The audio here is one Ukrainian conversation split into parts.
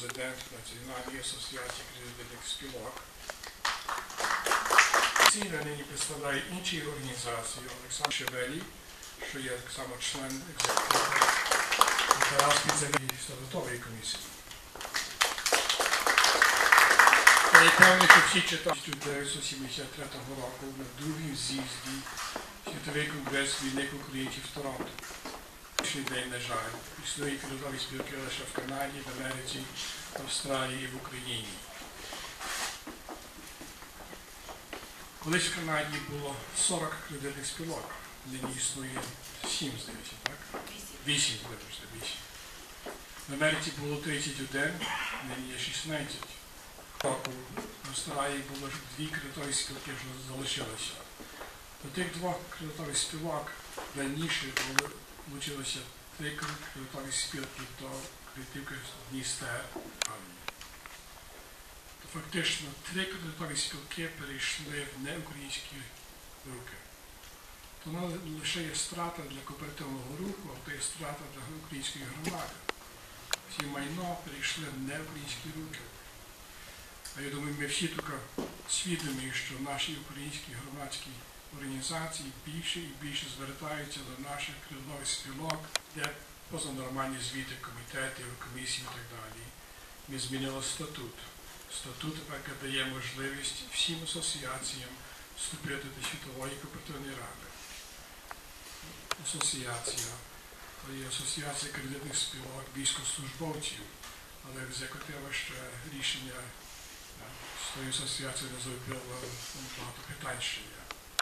президент Національної асоціації кредитних спілок. Ціна нині представляє інші організації Олександр Шевелій, що є так само член Тарасської землі статутової комісії. Я що всі читали 1973 року на другому з'їзді Світовий конгрес вільних українців в Торонто. Сьогоднішній день, на жаль, існує кредитові спілки лише в Канаді, в Америці, в Австралії в Україні. Колись в Канаді було 40 кредитних спілок, нині існує 7, здається, так? 8, вибачте, 8. В Америці було 31, нині є 16. Року в Австралії було дві кредитові спілки, що залишилися. До тих двох кредитових спілок раніше були Лучилося три кредитові спілки до кредитівки Дністер. То фактично три кредитові спілки перейшли в неукраїнські руки. То вона лише є страта для кооперативного руху, а то є страта для української громади. Всі майно перейшли в неукраїнські руки. А я думаю, ми всі тільки свідомі, що наші українські громадські організації більше і більше звертаються до наших кредитових спілок, де позанормальні звіти комітетів, комісій і так далі. Ми змінили статут. Статут тепер дає можливість всім асоціаціям вступити до Світової кооперативної ради. Асоціація, то є асоціація кредитних спілок військовослужбовців, але екзекутива ще рішення е, з тої асоціації не зробила багато питань ще є.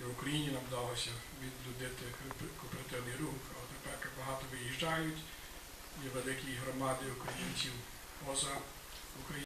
і в Україні нам вдалося відлюдити кооперативний рух, але тепер багато виїжджають, є великі громади українців поза Україною.